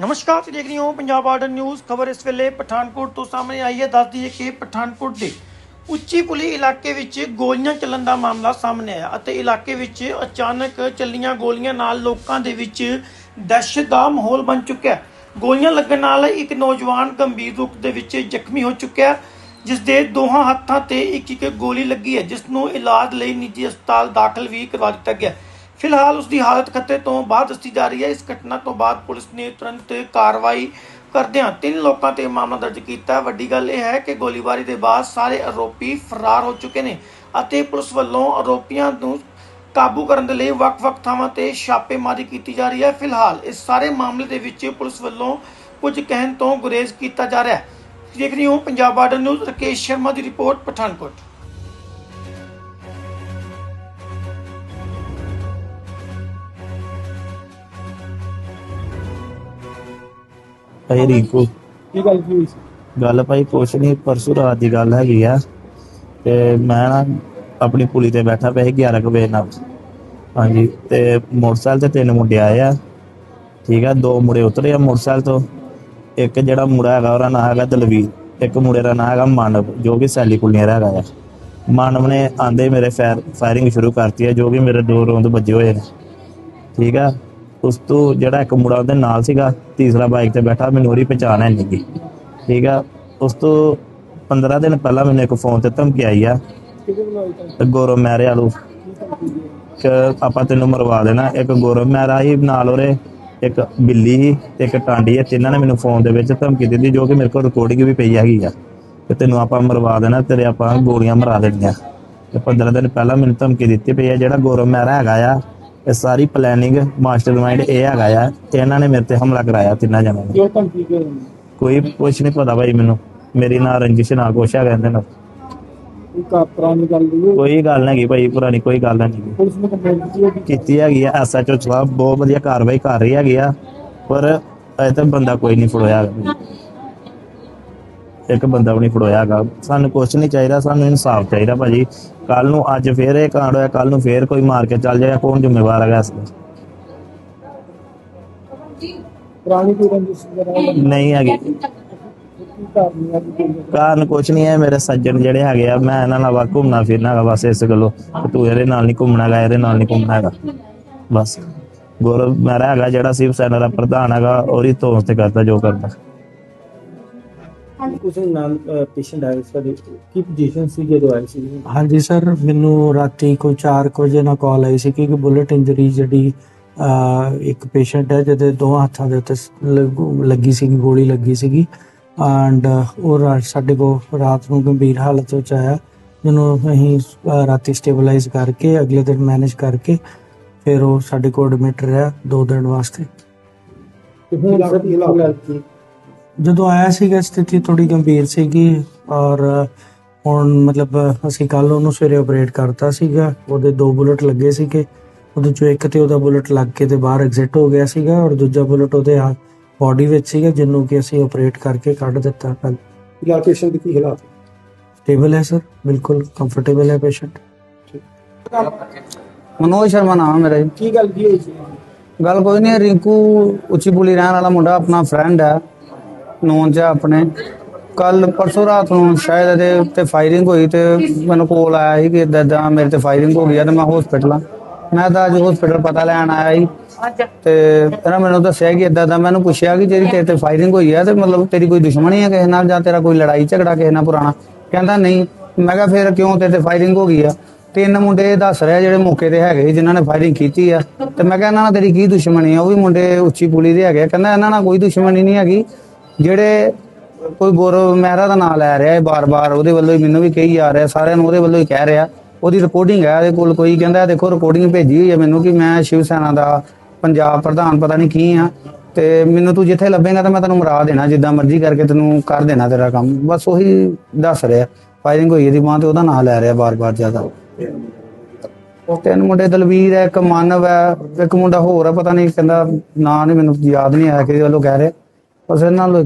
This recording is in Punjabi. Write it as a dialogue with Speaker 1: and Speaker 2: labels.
Speaker 1: ਨਮਸਕਾਰ ਤੁਸੀਂ ਦੇਖ ਰਹੇ ਹੋ ਪੰਜਾਬ ਆਰਡਰ ਨਿਊਜ਼। ਖਬਰ ਇਸ ਵੇਲੇ ਪਠਾਨਕੋਟ ਤੋਂ ਸਾਹਮਣੇ ਆਈ ਹੈ। ਦੱਸ ਦਈਏ ਕਿ ਪਠਾਨਕੋਟ ਦੇ ਉੱਚੀ ਪੁਲੀ ਇਲਾਕੇ ਵਿੱਚ ਗੋਲੀਆਂ ਚੱਲਣ ਦਾ ਮਾਮਲਾ ਸਾਹਮਣੇ ਆਇਆ ਅਤੇ ਇਲਾਕੇ ਵਿੱਚ ਅਚਾਨਕ ਚੱਲੀਆਂ ਗੋਲੀਆਂ ਨਾਲ ਲੋਕਾਂ ਦੇ ਵਿੱਚ ਦਹਿਸ਼ਤ ਦਾ ਮਾਹੌਲ ਬਣ ਚੁੱਕਿਆ ਹੈ। ਗੋਲੀਆਂ ਲੱਗਣ ਨਾਲ ਇੱਕ ਨੌਜਵਾਨ ਗੰਭੀਰ ਰੂਪ ਦੇ ਵਿੱਚ ਜ਼ਖਮੀ ਹੋ ਚੁੱਕਿਆ ਜਿਸ ਦੇ ਦੋਹਾਂ ਹੱਥਾਂ ਤੇ ਇੱਕ ਇੱਕ ਗੋਲੀ ਲੱਗੀ ਹੈ, ਜਿਸ ਨੂੰ ਇਲਾਜ ਲਈ ਨਿੱਜੀ ਹਸਪਤਾਲ ਦਾਖਲ ਵੀ ਕਰਵਾ ਦਿੱਤਾ ਗਿਆ ਫਿਲਹਾਲ ਉਸ ਦੀ ਹਾਲਤ ਖਤਰੇ ਤੋਂ ਬਾਹਰ ਦੱਸੀ ਜਾ ਰਹੀ ਹੈ। ਇਸ ਘਟਨਾ ਤੋਂ ਬਾਅਦ ਪੁਲਿਸ ਨੇ ਤੁਰੰਤ ਕਾਰਵਾਈ ਕਰਦਿਆਂ ਤਿੰਨ ਲੋਕਾਂ ਤੇ ਮਾਮਲਾ ਦਰਜ ਕੀਤਾ। ਵੱਡੀ ਗੱਲ ਇਹ ਹੈ ਕਿ ਗੋਲੀਬਾਰੀ ਦੇ ਬਾਅਦ ਸਾਰੇ ਆਰੋਪੀ ਫਰਾਰ ਹੋ ਚੁੱਕੇ ਨੇ ਅਤੇ ਪੁਲਿਸ ਵੱਲੋਂ ਆਰੋਪੀਆਂ ਨੂੰ ਕਾਬੂ ਕਰਨ ਦੇ ਲਈ ਵੱਖ-ਵੱਖ ਥਾਵਾਂ ਤੇ ਛਾਪੇਮਾਰੀ ਕੀਤੀ ਜਾ ਰਹੀ ਹੈ। ਫਿਲਹਾਲ ਇਸ ਸਾਰੇ ਮਾਮਲੇ ਦੇ ਵਿੱਚ ਪੁਲਿਸ ਵੱਲੋਂ ਕੁਝ ਕਹਿਣ ਤੋਂ ਗੁਰੇਜ਼ ਕੀਤਾ ਜਾ ਰਿਹਾ ਹੈ। ਦੇਖ ਰਹੀ ਹੋ ਪੰਜਾਬ ਬਾਰਡਰ ਨਿਊਜ਼ ਰਕੇਸ਼ ਸ਼ਰਮਾ ਦੀ ਰਿਪੋਰਟ, ਪਠਾਨਕੋਟ।
Speaker 2: ਭਾਈ ਰੀਕੂ।
Speaker 3: ਕੀ ਗੱਲ ਹੋਈ ਸੀ?
Speaker 2: ਗੱਲ ਭਾਈ ਕੁਛ ਨਹੀਂ ਪਰਸੋਂ ਰਾਤ ਦੀ ਗੱਲ ਹੈਗੀ ਆ। ਤੇ ਮੈਂ ਨਾ ਆਪਣੀ ਪੁਲੀ ਤੇ ਬੈਠਾ ਪਿਆ ਸੀ 11 ਕੁ ਵਜੇ ਨਾਲ। ਹਾਂਜੀ ਤੇ ਮੋਟਰਸਾਈਕਲ ਤੇ ਤਿੰਨ ਮੁੰਡੇ ਆਏ ਆ। ਠੀਕ ਆ ਦੋ ਮੁੰਡੇ ਉਤਰੇ ਆ ਮੋਟਰਸਾਈਕਲ ਤੋਂ। ਇੱਕ ਜਿਹੜਾ ਮੁੰਡਾ ਹੈਗਾ ਉਹਦਾ ਨਾਂ ਹੈਗਾ ਦਲਵੀਰ। ਇੱਕ ਮੁੰਡੇ ਦਾ ਨਾਂ ਹੈਗਾ ਮਾਨਵ ਜੋ ਕਿ ਸੈਲੀ ਕੁਲੀਆਂ ਦਾ ਹੈਗਾ ਆ। ਮਾਨਵ ਨੇ ਆਂਦੇ ਮੇਰੇ ਫਾਇਰ ਫਾਇਰਿੰਗ ਸ਼ੁਰੂ ਕਰਤੀ ਹੈ ਜੋ ਕਿ ਮੇਰੇ ਦੋ ਰੌਂਦ ਵੱਜੇ ਹੋਏ ਨੇ। ਠੀਕ ਆ ਉਸ ਤੋਂ ਜਿਹੜਾ ਇੱਕ ਮੁੰਡਾ ਉਹਦੇ ਨਾਲ ਸੀਗਾ, ਤੀਸਰਾ ਬਾਈਕ ਤੇ ਬੈਠਾ, ਮੈਨੂੰ ਉਹਦੀ ਪਛਾਣ ਹੈ ਨਹੀਂ ਗੀ। ਠੀਕ ਆ? ਉਸ ਤੋਂ 15 ਦਿਨ ਪਹਿਲਾਂ ਮੈਨੂੰ ਇੱਕ ਫੋਨ ਤੇ ਧਮਕੀ ਆਈ ਆ।
Speaker 3: ਕਿਹਦੇ ਬਣਾਈ ਤਾਂ
Speaker 2: ਗੌਰਵ ਮਹਿਰੇ
Speaker 3: ਕਿ
Speaker 2: ਆਪਾਂ ਤੈਨੂੰ ਮਰਵਾ ਦੇਣਾ, ਇੱਕ ਗੌਰਵ ਮਹਿਰਾ ਹੀ ਨਾਲ ਉਹਦੇ, ਇੱਕ ਬਿੱਲੀ ਸੀ ਤੇ ਇੱਕ ਟਾਂਡੀ ਹੈ ਤਿੰਨਾਂ ਨੇ ਮੈਨੂੰ ਫੋਨ ਦੇ ਵਿੱਚ ਧਮਕੀ ਦਿੱਤੀ, ਜੋ ਕਿ ਮੇਰੇ ਕੋਲ ਰਿਕਾਰਡਿੰਗ ਵੀ ਪਈ ਹੈਗੀ ਆ। ਕਿ ਤੈਨੂੰ ਆਪਾਂ ਮਰਵਾ ਦੇਣਾ, ਤੇਰੇ ਆਪਾਂ ਗੋਲੀਆਂ ਮਰਾ ਦੇਣੀਆਂ। ਤੇ 15 ਦਿਨ ਪਹਿਲਾਂ ਮੈਨੂੰ ਧਮਕੀ ਦਿੱਤੀ ਪਈ ਆ, ਜਿਹੜਾ ਗੌਰਵ ਮਹਿਰਾ ਹੈਗਾ ਆ ਇਹ ਸਾਰੀ ਪਲੈਨਿੰਗ ਮਾਸਟਰਮਾਈਂਡ ਇਹ ਹੈਗਾ ਆ ਤੇ ਇਹਨਾਂ ਨੇ ਮੇਰੇ ਤੇ ਹਮਲਾ ਕਰਾਇਆ ਤਿੰਨਾਂ ਜਣਿਆਂ ਨੇ।
Speaker 3: ਕਿਉਂ ਧਮਕੀ ਕਿਉਂ ਦਿੰਦੇ?
Speaker 2: ਕੋਈ ਕੁਛ ਨਹੀਂ ਪਤਾ ਭਾਈ ਮੈਨੂੰ। ਮੇਰੀ ਨਾ ਰੰਜਿਸ਼ ਨਾ ਕੁਛ ਹੈਗਾ ਇਹਦੇ ਨਾਲ।
Speaker 3: ਕੋਈ ਕਾ ਪੁਰਾਣੀ ਗੱਲ ਨਹੀਂ ਹੈ।
Speaker 2: ਕੋਈ ਗੱਲ ਨਹੀਂ ਭਾਈ ਪੁਰਾਣੀ ਕੋਈ ਗੱਲ ਨਹੀਂ
Speaker 3: ਪੁਲਿਸ ਨੇ ਕੰਪਲੇਂਟ ਕੀਤੀ ਹੈ? ਕਿ
Speaker 2: ਕੀਤੀ ਹੈਗੀ ਆ ਐਸਐਚਓ ਸਾਹਿਬ ਬਹੁਤ ਵਧੀਆ ਕਾਰਵਾਈ ਕਰ ਰਹੀ ਹੈਗੀ ਆ ਪਰ ਅਜੇ ਤੱਕ ਬੰਦਾ ਕੋਈ ਨਹੀਂ ਫੜੋਇਆ ਹੈਗਾ। ਇੱਕ ਬੰਦਾ ਵੀ ਨਹੀਂ ਫੜੋਇਆ ਹੈਗਾ। ਸਾਨੂੰ ਕੁਛ ਨਹੀਂ ਚਾਹੀਦਾ ਸਾਨੂੰ ਇਨਸਾਫ ਚਾਹੀਦਾ ਭਾਜੀ। ਕੱਲ ਨੂੰ ਅੱਜ ਫੇਰ ਇਹ ਕਾਂਡ ਹੋਇਆ ਕੱਲ ਨੂੰ ਫੇਰ ਕੋਈ ਮਾਰ ਕੇ ਚੱਲ ਜਾਏਗਾ ਕੌਣ ਜ਼ਿੰਮੇਵਾਰ ਹੈਗਾ ਇਸ ਦਾ
Speaker 3: ਪੁਰਾਣੀ ਕੋਈ ਰੰਜਿਸ਼ ਵਗੈਰਾ ਦਾ
Speaker 2: ਨਹੀਂ ਹੈਗੀ।
Speaker 3: ਕਾਰਨ
Speaker 2: ਕੁਛ ਨਹੀਂ ਹੈ ਮੇਰੇ ਸੱਜਣ ਜਿਹੜੇ ਹੈਗੇ ਆ ਮੈਂ ਇਹਨਾਂ ਨਾਲ ਵਾ ਘੁੰਮਣਾ ਫਿਰਨਾ ਹੈਗਾ ਬਸ ਇਸ ਗੱਲੋਂ। ਕਿ ਤੂੰ ਇਹਦੇ ਨਾਲ ਨਹੀਂ ਘੁੰਮਣਾ ਹੈਗਾ ਇਹਦੇ ਨਾਲ ਨਹੀਂ ਘੁੰਮਣਾ ਹੈਗਾ। ਬਸ। ਗੌਰਵ ਮੇਰਾ ਹੈਗਾ ਜਿਹੜਾ ਸਿਵ ਸੈਨਾ ਦਾ ਪ੍ਰਧਾਨ ਹੈਗਾ ਉਹਦੀ ਤੋਸ ਤੇ ਕਰਦਾ ਜੋ ਕਰਦਾ।
Speaker 3: ਕੁਝ ਨਾਲ ਪੇਸ਼ੈਂਟ ਆਇਆ ਸੀ ਸਾਡੇ ਕੀ ਪੋਜੀਸ਼ਨ ਸੀ ਜਦੋਂ ਆਏ ਸੀ?
Speaker 4: ਹਾਂਜੀ ਸਰ ਮੈਨੂੰ ਰਾਤੀ ਕੋਈ 4 ਵਜੇ ਨਾਲ ਕਾਲ ਆਈ ਸੀ ਕਿ ਬੁਲਟ ਇੰਜਰੀ ਜਿਹੜੀ ਇੱਕ ਪੇਸ਼ੈਂਟ ਹੈ ਜਿਹਦੇ ਦੋਹਾਂ ਹੱਥਾਂ ਦੇ ਉੱਤੇ ਲੱਗੂ- ਸੀਗੀ ਗੋਲੀ ਲੱਗੀ ਸੀਗੀ। ਐਂਡ ਉਹ ਸਾਡੇ ਕੋਲ ਰਾਤ ਨੂੰ ਗੰਭੀਰ ਹਾਲਤ ਵਿੱਚ ਆਇਆ। ਜਿਹਨੂੰ ਅਸੀਂ ਅਹ, ਰਾਤੀ ਸਟੇਬਲਾਈਜ਼ ਕਰਕੇ ਅਗਲੇ ਦਿਨ ਮੈਨੇਜ ਕਰਕੇ ਫਿਰ ਉਹ ਸਾਡੇ ਕੋਲ ਐਡਮਿਟ ਰਿਹਾ ਦੋ ਦਿਨ ਵਾਸਤੇ।
Speaker 3: ਤੇ ਹੁਣ ਸਰ ਕੀ ਹਾਲ ਕੀ
Speaker 4: ਜਦੋਂ ਆਇਆ ਸੀਗਾ ਸਥਿਤੀ ਥੋੜੀ ਗੰਭੀਰ ਸੀਗੀ ਔਰ ਹੁਣ ਮਤਲਬ ਅਸੀਂ ਕੱਲ ਉਹਨੂੰ ਸਵੇਰੇ ਆਪਰੇਟ ਕਰਤਾ ਸੀਗਾ। ਉਹਦੇ ਦੋ ਬੁਲਟ ਲੱਗੇ ਸੀਗੇ। ਉਹਦੇ ਚੋਂ ਇੱਕ ਤੇ ਉਹਦਾ ਬੁਲਟ ਲੱਗ ਕੇ ਤੇ ਬਾਹਰ ਐਗਜ਼ਿਟ ਹੋ ਗਿਆ ਸੀਗਾ ਔਰ ਦੂਜਾ ਬੁਲਟ ਉਹਦੇ ਬਾਡੀ ਵਿੱਚ ਸੀਗਾ ਜਿਹਨੂੰ ਕਿ ਅਸੀਂ ਆਪਰੇਟ ਕਰਕੇ ਕੱਢ ਦਿੱਤਾ ਕੱਲ
Speaker 3: ਫਿਲਹਾਲ ਪੇਸ਼ੈਂਟ ਦੀ ਕੀ ਹਾਲਾਤ?
Speaker 4: ਸਟੇਬਲ ਹੈ ਸਰ ਬਿਲਕੁਲ ਕੰਫਰਟੇਬਲ ਹੈ ਪੇਸ਼ੈਂਟ
Speaker 5: ਮਨੋਜ ਸ਼ਰਮਾ ਨਾਮ ਹੈ ਮੇਰਾ ਜੀ।
Speaker 3: ਕੀ ਗੱਲ ਕੀ ਹੋਈ ਸੀ?
Speaker 5: ਗੱਲ ਕੋਈ ਨਹੀਂ ਰਿੰਕੂ ਉੱਚੀ ਬੁਲੀ ਰਹਿਣ ਵਾਲਾ ਮੁੰਡਾ ਆਪਣਾ ਫਰੈਂਡ ਹੈ। ਚ ਆ ਆਪਣੇ ਕੱਲ ਪਰਸੋਂ ਰਾਤ ਨੂੰ ਸ਼ਾਇਦ ਇਹਦੇ ਉੱਤੇ ਫਾਇਰਿੰਗ ਹੋਈ ਤੇ ਮੈਨੂੰ ਕੋਲ ਆਇਆ ਸੀ ਕਿ ਏਦਾਂ ਮੇਰੇ ਤੇ ਫਾਇਰਿੰਗ ਹੋ ਗਈ ਆ ਤੇ ਮੈਂ ਹਸਪੀਟਲ ਆ। ਮੈਂ ਤਾਂ ਅੱਜ ਹਸਪੀਟਲ ਪਤਾ ਲੈਣ ਆਇਆ ਸੀ ਤੇ ਇਹਨਾਂ ਮੈਨੂੰ ਦੱਸਿਆ ਕਿ ਏਦਾਂ ਦਾ ਮੈਨੂੰ ਪੁੱਛਿਆ ਕਿ ਜਿਹੜੀ ਤੇਰੇ ਤੇ ਫਾਇਰਿੰਗ ਹੋਈ ਆ ਤੇ ਮਤਲਬ ਤੇਰੀ ਕੋਈ ਦੁਸ਼ਮਣੀ ਹੈ ਕਿਸੇ ਨਾਲ ਜਾਂ ਤੇਰਾ ਕੋਈ ਲੜਾਈ ਝਗੜਾ ਕਿਸੇ ਨਾਲ ਪੁਰਾਣਾ? ਕਹਿੰਦਾ ਨਹੀਂ। ਮੈਂ ਕਿਹਾ ਫਿਰ ਕਿਉਂ ਤੇਰੇ ਤੇ ਫਾਇਰਿੰਗ ਹੋ ਗਈ ਆ? ਤਿੰਨ ਮੁੰਡੇ ਦੱਸ ਰਿਹਾ ਜਿਹੜੇ ਮੌਕੇ ਤੇ ਹੈਗੇ ਸੀ, ਜਿਨ੍ਹਾਂ ਨੇ ਫਾਇਰਿੰਗ ਕੀਤੀ ਆ। ਤੇ ਮੈਂ ਕਿਹਾ ਇਹਨਾਂ ਨਾਲ ਤੇਰੀ ਕੀ ਦੁਸ਼ਮਣੀ ਆ? ਉਹ ਵੀ ਮੁੰਡੇ ਉੱਚੀ ਪੁਲੀ ਦੇ ਹੈਗੇ ਆ। ਕਹਿੰਦਾ ਇਹਨਾਂ ਨਾਲ ਕੋਈ ਦੁਸ਼ਮਣੀ ਨਹੀਂ ਹੈਗੀ। ਜਿਹੜੇ ਕੋਈ ਗੌਰਵ ਮਹਿਰਾ ਦਾ ਨਾਮ ਲੈ ਰਿਹਾ ਹੈ ਬਾਰ-ਬਾਰ, ਉਹਦੇ ਵੱਲੋਂ ਹੀ ਮੈਨੂੰ ਵੀ ਕਹੀ ਜਾ ਰਿਹਾ, ਸਾਰਿਆਂ ਨੂੰ ਉਹਦੇ ਵੱਲੋਂ ਹੀ ਕਹਿ ਰਿਹਾ। ਉਹਦੀ ਰਿਪੋਰਟਿੰਗ ਹੈ, ਉਹਦੇ ਕੋਲ ਕੋਈ ਕਹਿੰਦਾ, ਦੇਖੋ ਰਿਪੋਰਟਿੰਗ ਭੇਜੀ ਹੋਈ ਹੈ ਮੈਨੂੰ ਕਿ ਮੈਂ ਸ਼ਿਵ ਸੈਨਾ ਦਾ ਪੰਜਾਬ ਪ੍ਰਧਾਨ ਪਤਾ ਨਹੀਂ ਕੀ ਆ ਤੇ ਮੈਨੂੰ ਤੂੰ ਜਿੱਥੇ ਲੱਭੇਗਾ ਤਾਂ ਮੈਂ ਤੈਨੂੰ ਮਰਾ ਦੇਣਾ, ਜਿੱਦਾਂ ਮਰਜ਼ੀ ਕਰਕੇ ਤੈਨੂੰ ਕਰ ਦੇਣਾ ਤੇਰਾ ਕੰਮ। ਬਸ ਉਹੀ ਦੱਸ ਰਿਹਾ। ਫਾਇਰਿੰਗ ਹੋਈ ਇਹਦੀ ਬਾਂਹ ਤੇ ਉਹਦਾ ਨਾਂ ਲੈ ਰਿਹਾ ਬਾਰ-ਬਾਰ ਜ਼ਿਆਦਾ। ਤਿੰਨ ਮੁੰਡੇ ਦਲਵੀਰ ਹੈ, ਇੱਕ ਮਾਨਵ ਹੈ, ਇੱਕ ਮੁੰਡਾ ਹੋਰ ਹੈ, ਪਤਾ ਨਹੀਂ, ਕਹਿੰਦਾ ਨਾਂ ਨਹੀਂ ਮੈਨੂੰ ਯਾਦ ਨਹੀਂ ਆਇਆ ਕਿਹਦੇ ਵੱਲੋਂ ਕਹਿ ਰਿਹਾ। ਬਸ ਇਹਨਾਂ ਨੂੰ